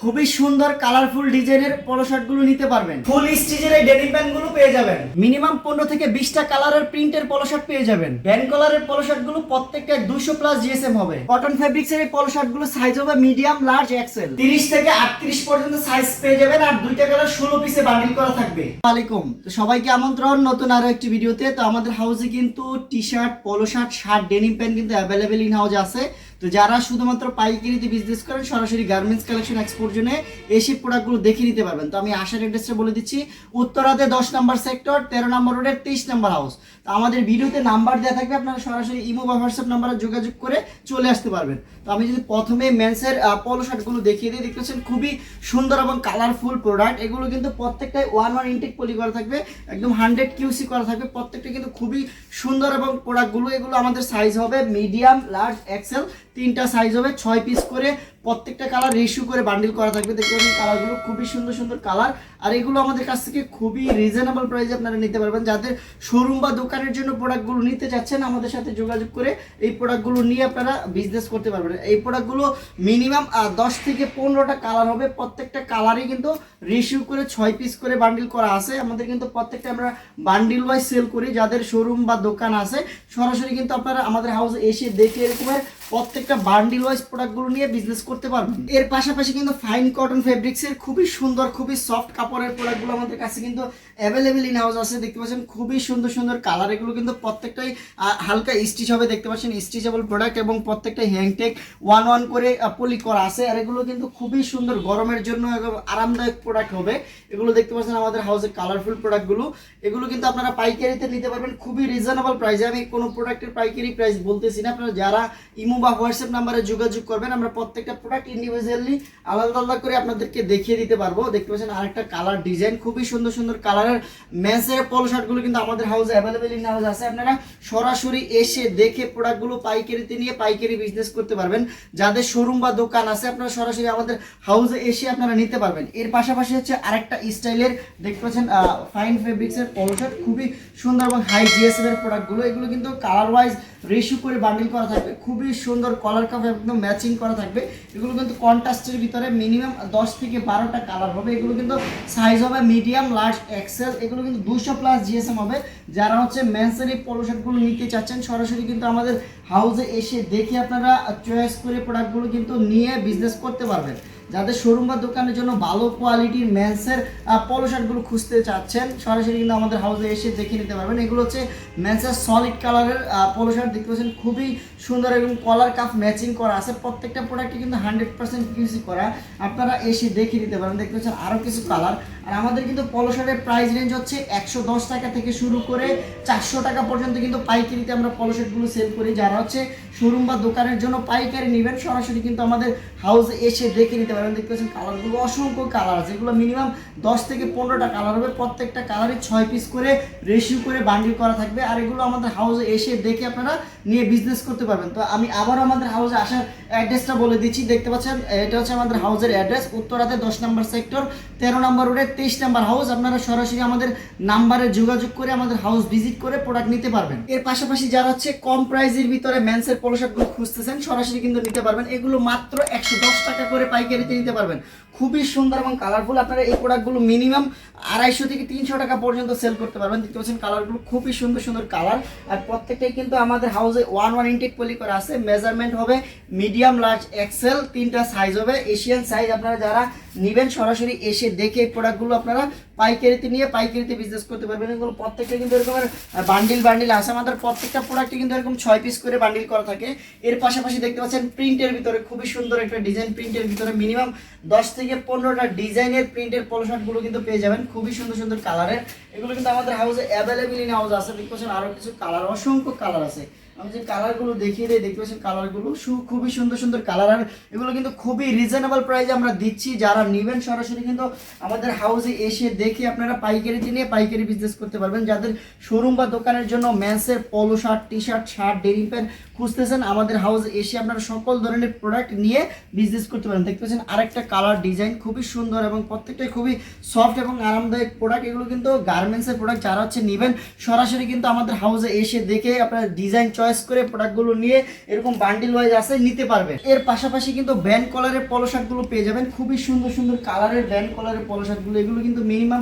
খুবই সুন্দর কালারফুল ডিজাইনের পলো শার্টগুলো নিতে পারবেন। ফুল স্টিচের এই ডেনিম প্যান্টগুলো পেয়ে যাবেন। মিনিমাম পনেরো থেকে বিশটা কালারের প্রিন্টের পলো শার্ট পেয়ে যাবেন। ব্যান্ড কালারের পলো শার্টগুলো প্রত্যেকটা দুশো প্লাস জিএসএম হবে। কটন ফেব্রিক্স এর এই পলো শার্টগুলো সাইজ হবে মিডিয়াম লার্জ এক্সেল তিরিশ থেকে আটত্রিশ পর্যন্ত সাইজ পেয়ে যাবেন আর দুইটা কালার ষোলো পিসে বান্ডিল করা থাকবে। আলাইকুম তো সবাইকে আমন্ত্রণ নতুন আরও একটি ভিডিওতে তো। আমাদের হাউসে কিন্তু T shirt polo shirt shirt denim pant কিন্তু অ্যাভেলেবেল ইন হাউস আছে। তো যারা শুধুমাত্র পাইকারিতে বিজনেস করেন, সরাসরি গার্মেন্টস কালেকশন এক্সপোর্ট জন্য এসে প্রোডাক্টগুলো দেখে নিতে পারবেন। তো আমি আসার অ্যাড্রেসটা বলে দিচ্ছি। উত্তরাতে দশ নম্বর সেক্টর তেরো নম্বর রোডের তেইশ নম্বর হাউস তো আমাদের ভিডিওতে নাম্বার দেওয়া থাকবে, আপনারা সরাসরি ইমো বা হোয়াটসঅ্যাপ নাম্বারে যোগাযোগ করে চলে আসতে পারবেন। তো আমি যদি প্রথমে মেন্সের পলো শার্টগুলো দেখিয়ে দিই, দেখতে পাচ্ছেন খুবই সুন্দর এবং কালারফুল প্রোডাক্ট এগুলো কিন্তু প্রত্যেকটাই ওয়ান ওয়ান ইনটেক পলি করা থাকবে, একদম হান্ড্রেড কিউসি করা থাকবে। প্রত্যেকটা কিন্তু খুবই সুন্দর এবং প্রোডাক্টগুলো এগুলো আমাদের সাইজ হবে মিডিয়াম লার্জ এক্সেল তিনটা সাইজ হবে, ছয় পিস করে প্রত্যেকটা কালার রেশিও করে বান্ডিল করা থাকবে। দেখতে কালারগুলো খুবই সুন্দর সুন্দর কালার আর এগুলো আমাদের কাছ থেকে খুবই রিজনেবল প্রাইসে আপনারা নিতে পারবেন। যাদের শোরুম বা দোকানের জন্য প্রোডাক্টগুলো নিতে চাচ্ছেন, আমাদের সাথে যোগাযোগ করে এই প্রোডাক্টগুলো নিয়ে আপনারা বিজনেস করতে পারবেন। এই প্রোডাক্টগুলো মিনিমাম দশ থেকে পনেরোটা কালার হবে। প্রত্যেকটা কালারই কিন্তু রেশিও করে ছয় পিস করে বান্ডিল করা আছে। আমাদের কিন্তু প্রত্যেকটা আমরা বান্ডিল ওয়াইজ সেল করি। যাদের শোরুম বা দোকান আছে, সরাসরি কিন্তু আপনারা আমাদের হাউসে এসে দেখে এরকমের প্রত্যেকটা বান্ডিল ওয়াইজ প্রোডাক্টগুলো নিয়ে বিজনেস করতে পারবেন। এর পাশাপাশি কিন্তু ফাইন কটন ফেব্রিক্সের খুবই সুন্দর খুবই সফট কাপড়ের প্রোডাক্টগুলো আমাদের কাছে কিন্তু অ্যাভেলেবেল ইন হাউস আছে। দেখতে পাচ্ছেন খুবই সুন্দর সুন্দর কালার এগুলো কিন্তু প্রত্যেকটাই হালকা স্টিচ হবে। দেখতে পাচ্ছেন স্টিচেবল প্রোডাক্ট এবং প্রত্যেকটা হ্যাংটেক ওয়ান ওয়ান করে পলি করা আছে। আর এগুলো কিন্তু খুবই সুন্দর গরমের জন্য আরামদায়ক প্রোডাক্ট হবে। এগুলো দেখতে পাচ্ছেন আমাদের হাউসে কালারফুল প্রোডাক্টগুলো এগুলো কিন্তু আপনারা পাইকারিতে নিতে পারবেন। খুবই রিজনেবল প্রাইসে আমি কোনো প্রোডাক্টের পাইকারি প্রাইস বলতেছি না। আপনারা যারা ইমো বা হোয়াটসঅ্যাপ নাম্বারে যোগাযোগ করবেন, আমরা প্রত্যেকটা প্রোডাক্ট ইন্ডিভিজুয়ালি আলাদা আলাদা করে আপনাদেরকে দেখিয়ে দিতে পারব। দেখতে পাচ্ছেন আরেকটা কালার ডিজাইন খুবই সুন্দর সুন্দর কালারের ম্যাচের পলো শার্টগুলো কিন্তু আমাদের হাউসে অ্যাভেলেবেল ইন হাউস আছে। আপনারা সরাসরি এসে দেখে প্রোডাক্টগুলো পাইকারিতে নিয়ে পাইকারি বিজনেস করতে পারবেন। যাদের শোরুম বা দোকান আছে, আপনারা সরাসরি আমাদের হাউসে এসে আপনারা নিতে পারবেন। এর পাশাপাশি হচ্ছে আরেকটা স্টাইলের দেখতে পাচ্ছেন ফাইন ফেব্রিক্সের পলো শার্ট খুবই সুন্দর এবং হাই জিএসএম এর প্রোডাক্টগুলো এগুলো কিন্তু কালার ওয়াইজ রেশিও করে বান্ডিল করা থাকবে। খুবই সুন্দর কলার কাপ একদম ম্যাচিং করা থাকবে। এগুলো কিন্তু কন্ট্রাস্টের ভিতরে মিনিমাম দশ থেকে বারোটা কালার হবে। এগুলো কিন্তু সাইজ হবে মিডিয়াম লার্জ এক্সেল এগুলো কিন্তু দুশো প্লাস জিএসএম হবে। যারা হচ্ছে মেন্সের এই নিতে চাচ্ছেন, সরাসরি কিন্তু আমাদের হাউসে এসে দেখে আপনারা চয়েস করে প্রোডাক্টগুলো কিন্তু নিয়ে বিজনেস করতে পারবেন। যাদের শোরুম বা দোকানের জন্য ভালো কোয়ালিটির মেন্সের পলো শার্টগুলো খুঁজতে চাচ্ছেন, সরাসরি কিন্তু আমাদের হাউসে এসে দেখে নিতে পারবেন। এগুলো হচ্ছে মেন্সের সলিড কালারের পলো শার্ট দেখতে পাচ্ছেন, খুবই সুন্দর এবং কলার কাফ ম্যাচিং করা আছে। প্রত্যেকটা প্রোডাক্টে কিন্তু হান্ড্রেড পার্সেন্ট ইউজি করা। আপনারা এসে দেখে নিতে পারেন, দেখতে পাচ্ছেন আরও কিছু কালার আর আমাদের কিন্তু পলো শার্টের প্রাইস রেঞ্জ হচ্ছে একশো দশ টাকা থেকে শুরু করে চারশো টাকা পর্যন্ত কিন্তু পাইকারিতে আমরা পলো শার্টগুলো সেল করি। যারা হচ্ছে শোরুম বা দোকানের জন্য পাইকারি নেবেন, সরাসরি কিন্তু আমাদের হাউসে এসে দেখে নিতে পারবেন দেখতে পাচ্ছেন কালারগুলো অসংখ্য কালার আছে এগুলো মিনিমাম দশ থেকে পনেরোটা কালার হবে। প্রত্যেকটা কালারই ছয় পিস করে রেশিও করে বান্ডিল করা থাকবে। আর এগুলো আমাদের হাউসে এসে দেখে আপনারা নিয়ে বিজনেস করতে পারবেন। তো আমি আবার আমাদের হাউসে আসার অ্যাড্রেসটা বলে দিচ্ছি, দেখতে পাচ্ছেন? এটা হচ্ছে আমাদের হাউসের অ্যাড্রেস উত্তরাতে দশ নম্বর সেক্টর তেরো নম্বর রোডে তেইশ নম্বর হাউস আপনারা সরাসরি আমাদের নাম্বারে যোগাযোগ করে আমাদের হাউস ভিজিট করে প্রোডাক্ট নিতে পারবেন। এর পাশাপাশি যারা হচ্ছে কম প্রাইজের ভিতরে ম্যান্সের পলো খুঁজতেছেন, সরাসরি কিন্তু নিতে পারবেন। এগুলো মাত্র একশো দশ টাকা করে পাইকারিতে নিতে পারবেন। খুবই সুন্দর এবং কালারফুল আপনারা এই প্রোডাক্টগুলো মিনিমাম আড়াইশো থেকে তিনশো টাকা পর্যন্ত সেল করতে পারবেন। দেখতে পাচ্ছেন কালারগুলো খুবই সুন্দর সুন্দর কালার আর প্রত্যেকটাই কিন্তু আমাদের হাউসে ওয়ান ওয়ান ইনটেক পলি করা আছে। মেজারমেন্ট হবে মিডিয়াম লার্জ এক্সেল তিনটা সাইজ হবে। এশিয়ান সাইজ আপনারা যারা নেবেন সরাসরি এসে দেখে এই প্রোডাক্টগুলো আপনারা পাইকারিতে নিয়ে পাইকারিতে বিজনেস করতে পারবেন। এগুলো প্রত্যেকটা কিন্তু এরকম বান্ডিল বান্ডিল আছে। আমাদের প্রত্যেকটা প্রোডাক্টে কিন্তু এরকম ছয় পিস করে বান্ডিল করা থাকে। এর পাশাপাশি দেখতে পাচ্ছেন প্রিন্টের ভিতরে খুবই সুন্দর একটা ডিজাইন প্রিন্টের ভিতরে মিনিমাম দশ থেকে পনেরোটা ডিজাইনের প্রিন্টের পলো শার্টগুলো কিন্তু পেয়ে যাবেন। খুবই সুন্দর সুন্দর কালারের এগুলো কিন্তু আমাদের হাউসে অ্যাভেলেবেল ইন হাউস আছে। দেখতে পাচ্ছেন আরও কিছু কালার অসংখ্য কালার আছে। আমি যে কালারগুলো দেখিয়ে দিই, দেখতে পাচ্ছেন কালারগুলো সু- খুবই সুন্দর সুন্দর কালার আর এগুলো কিন্তু খুবই রিজনেবল প্রাইসে আমরা দিচ্ছি। যারা নেবেন সরাসরি কিন্তু আমাদের হাউসে এসে দেখে আপনারা পাইকারিতে নিয়ে পাইকারি বিজনেস করতে পারবেন। যাদের শোরুম বা দোকানের জন্য ম্যান্সের polo shirt T shirt shirt denim pant খুঁজতেছেন, আমাদের হাউসে এসে আপনারা সকল ধরনের প্রোডাক্ট নিয়ে বিজনেস করতে পারেন দেখতে পাচ্ছেন, আরেকটা কালার ডিজাইন খুবই সুন্দর এবং প্রত্যেকটাই খুবই সফট এবং আরামদায়ক প্রোডাক্ট এগুলো কিন্তু গার্মেন্টসের প্রোডাক্ট যারা হচ্ছে নেবেন, সরাসরি কিন্তু আমাদের হাউসে এসে দেখে আপনারা ডিজাইন চয়েস করে প্রোডাক্টগুলো নিয়ে এরকম বান্ডিল ওয়াইজ আছে, নিতে পারবেন। এর পাশাপাশি কিন্তু ব্যান্ড কলারের পলো শার্টগুলো পেয়ে যাবেন। খুবই সুন্দর সুন্দর কালারের ব্যান্ড কলারের পলো শার্টগুলো এগুলো কিন্তু মিনিমাম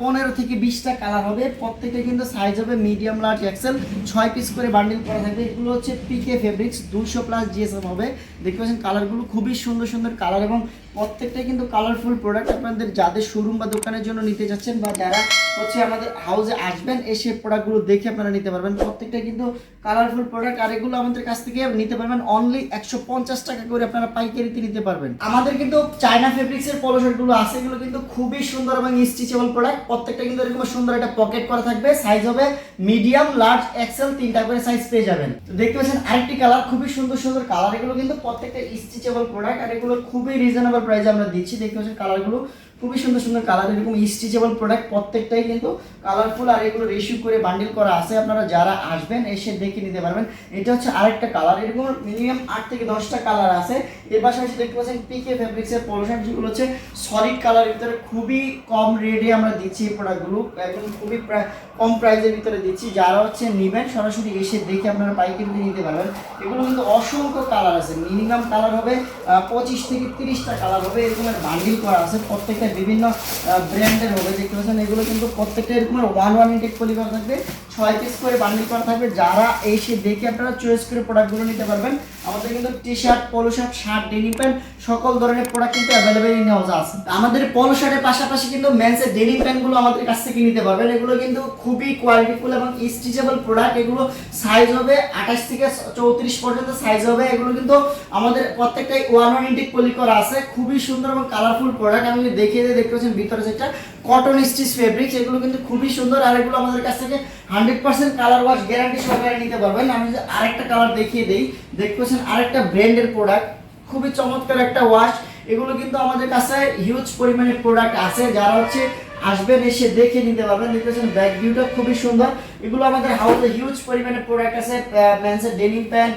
পনেরো থেকে বিশটা কালার হবে। প্রত্যেকটা কিন্তু সাইজ হবে মিডিয়াম লার্জ এক্সেল ছয় পিস করে বান্ডিল করা থাকবে। এগুলো হচ্ছে পিকে ফেব্রিক্স দুশো প্লাস জিএসএম হবে। দেখতে পাচ্ছেন কালারগুলো খুবই সুন্দর সুন্দর কালার এবং প্রত্যেকটাই কিন্তু কালারফুল প্রোডাক্ট আপনাদের যাদের শোরুম বা দোকানের জন্য নিতে যাচ্ছেন বা যারা হচ্ছে আমাদের হাউসে আসবেন, এসে প্রোডাক্টগুলো দেখে আপনারা নিতে পারবেন। প্রত্যেকটা কিন্তু কালারফুল প্রোডাক্ট আর এগুলো আমাদের কাছ থেকে নিতে পারবেন। অনলি একশো পঞ্চাশ টাকা করে আপনারা পাইকারিতে নিতে পারবেন। আমাদের কিন্তু চায়না ফেব্রিক্সের পলো শার্টগুলো আছে। এগুলো কিন্তু খুবই সুন্দর এবং স্টিচেবল প্রোডাক্ট প্রত্যেকটা কিন্তু এরকম সুন্দর একটা পকেট করা থাকবে সাইজ হবে মিডিয়াম লার্জ এক্সেল তিনটা করে সাইজ পেয়ে যাবেন। দেখতে পাচ্ছেন আরেকটি কালার খুবই সুন্দর সুন্দর কালার এগুলো কিন্তু প্রত্যেকটা স্টিচেবল প্রোডাক্ট আর এগুলো খুবই রিজনেবল প্রাইসে আমরা দিচ্ছি। দেখতে পাচ্ছেন কালারগুলো খুবই সুন্দর সুন্দর কালার এরকম স্টিচেবল প্রোডাক্ট প্রত্যেকটাই কিন্তু কালারফুল আর এগুলো রেশিও করে বান্ডিল করা আছে। আপনারা যারা আসবেন, এসে দেখে নিতে পারবেন। এটা হচ্ছে আরেকটা কালার এরকম মিনিমাম আট থেকে দশটা কালার আছে। এর পাশাপাশি দেখতে পাচ্ছেন পিকে ফেব্রিক্সের পলিশন যেগুলো হচ্ছে সলিড কালার ভিতরে খুবই কম রেটে আমরা দিচ্ছি এই প্রোডাক্টগুলো একদম খুবই কম প্রাইসের ভিতরে দিচ্ছি। যারা হচ্ছে নেবেন, সরাসরি এসে দেখে আপনারা পাইকারিতে নিতে পারবেন। এগুলো কিন্তু অসংখ্য কালার আছে। মিনিমাম কালার হবে পঁচিশ থেকে তিরিশটা কালার হবে। এরকমের বান্ডিল করা আছে। প্রত্যেকটা বিভিন্ন ব্র্যান্ডের হবে। দেখতে পাচ্ছেন, এগুলো কিন্তু প্রত্যেকটা এরকমের ওয়ান ওয়ান ইনটেক পলি করা থাকবে। ছয় পিস করে বান্ডিল করা থাকবে। যারা এসে দেখে আপনারা চয়েস করে প্রোডাক্টগুলো নিতে পারবেন। আমাদের কিন্তু T shirt polo shirt shirt denim pant সকল ধরনের প্রোডাক্ট কিন্তু অ্যাভেলেবেল ইন হাউস আছে। আমাদের পলো শার্টের পাশাপাশি কিন্তু মেন্সের ডেনিম প্যান্টগুলো আমাদের কাছ থেকে নিতে পারবেন, এগুলো কিন্তু খুবই কোয়ালিটিফুল এবং স্টিচেবল প্রোডাক্ট এগুলো সাইজ হবে আঠাশ থেকে চৌত্রিশ পর্যন্ত সাইজ হবে। এগুলো কিন্তু আমাদের প্রত্যেকটাই ওয়ান ওয়ান ইন্টিক পলি করা আছে। খুবই সুন্দর এবং কালারফুল প্রোডাক্ট আমি দেখিয়ে দিয়ে দেখতে পাচ্ছেন ভিতরে যেটা কটন স্টিচ ফেব্রিক এগুলো কিন্তু খুবই সুন্দর। আর এগুলো আমাদের কাছ থেকে hundred percent colour wash guarantee সহকারে নিতে পারবেন। আমি আরেকটা কালার দেখিয়ে দিই, দেখতে পাচ্ছেন আরেকটা ব্র্যান্ডের প্রোডাক্ট খুবই চমৎকার একটা ওয়াশ এগুলো কিন্তু আমাদের কাছে হিউজ পরিমাণে প্রোডাক্ট আছে। যারা হচ্ছে আসবেন, এসে দেখে নিতে পারবেন। দেখতেছেন ব্যাক ভিউটা খুবই সুন্দর। এগুলো আমাদের হাউসে হিউজ পরিমাণে প্রোডাক্ট আছে। মেন্সের denim pant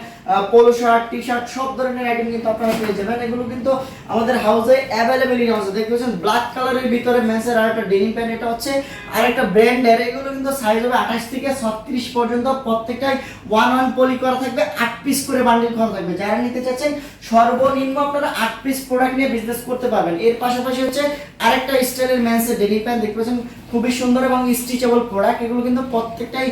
polo shirt T shirt সব ধরনের আইটেম কিন্তু আপনারা পেয়ে যাবেন। এগুলো কিন্তু আমাদের হাউসে অ্যাভেলেবেল ইন হাউসে দেখতেছেন ব্ল্যাক কালারের ভিতরে মেন্সের আর একটা ডেনিম প্যান্ট এটা হচ্ছে আর একটা ব্র্যান্ডের এগুলো কিন্তু সাইজ হবে আঠাশ থেকে ছত্রিশ পর্যন্ত প্রত্যেকটাই ওয়ান ওয়ান পলি করা থাকবে, আট পিস করে বান্ডিল করা থাকবে। যারা নিতে চাচ্ছেন, সর্বনিম্ন আপনারা আট পিস প্রোডাক্ট নিয়ে বিজনেস করতে পারবেন। এর পাশাপাশি হচ্ছে আরেকটা স্টাইলের ম্যান্সের ডেলি প্যান্ট দেখতে পাচ্ছেন? খুবই সুন্দর এবং স্টিচেবল প্রোডাক্ট এগুলো কিন্তু প্রত্যেকটাই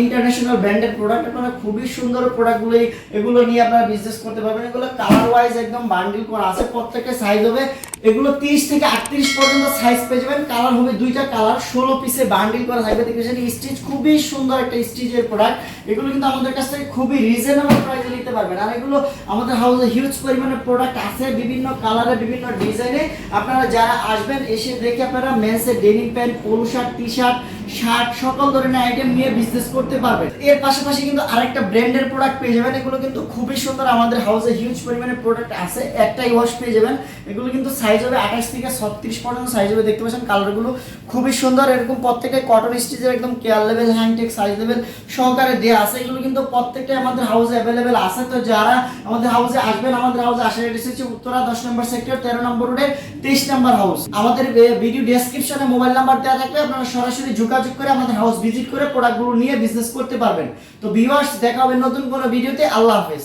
ইন্টারন্যাশনাল ব্র্যান্ডের প্রোডাক্ট আপনারা খুবই সুন্দর প্রোডাক্টগুলোই এগুলো নিয়ে আপনারা বিজনেস করতে পারবেন। এগুলো কালার ওয়াইজ একদম বান্ডিল করা আছে। প্রত্যেকটা সাইজ হবে। এগুলো তিরিশ থেকে আটত্রিশ পর্যন্ত সাইজ পেয়ে যাবেন। কালার হবে দুইটা কালার ষোলো পিসে বান্ডিল করা থাকবে। দেখবেন স্টিচ খুবই সুন্দর একটা স্টিচের প্রোডাক্ট এগুলো কিন্তু আমাদের কাছ থেকে খুবই রিজনেবল প্রাইসে নিতে পারবেন। আর এগুলো আমাদের হাউসে হিউজ পরিমাণে প্রোডাক্ট আছে বিভিন্ন কালারে বিভিন্ন ডিজাইনে আপনারা যারা আসবেন, এসে দেখে আপনারা মেন্সের denim pant polo shirt T shirt shirt সকল ধরনের আইটেম নিয়ে বিজনেস করতে পারবেন এর পাশাপাশি কিন্তু আরেকটা ব্র্যান্ডের প্রোডাক্ট পেয়ে যাবেন। এগুলো কিন্তু খুবই সুন্দর আমাদের হাউসে হিউজ পরিমাণে প্রোডাক্ট আছে। একটাই ওয়াশ পেয়ে যাবেন। এগুলো কিন্তু সাইজ হবে আঠাশ থেকে ছত্রিশ পর্যন্ত সাইজ হবে। দেখতে পাচ্ছেন কালারগুলো খুবই সুন্দর। এরকম প্রত্যেকটা কটন স্টিচের একদম care level hand tag size level সহকারে দেওয়া আছে। এগুলো কিন্তু প্রত্যেকটাই আমাদের হাউসে অ্যাভেলেবেল আছে। তো যারা আমাদের হাউসে আসবেন, আমাদের হাউসে আসার অ্যাড্রেস হচ্ছে উত্তরা দশ নম্বর সেক্টর তেরো নম্বর রোডের তেইশ নম্বর হাউস আমাদের ভিডিও ডেসক্রিপশনে মোবাইল নাম্বার দেওয়া থাকবে। আপনারা সরাসরি যোগাযোগ করে আমাদের হাউস ভিজিট করে প্রোডাক্টগুলো নিয়ে বিজনেস করতে পারবেন। তো ভিউয়ার্স দেখা হবে নতুন কোনো ভিডিওতে আল্লাহ হাফেজ।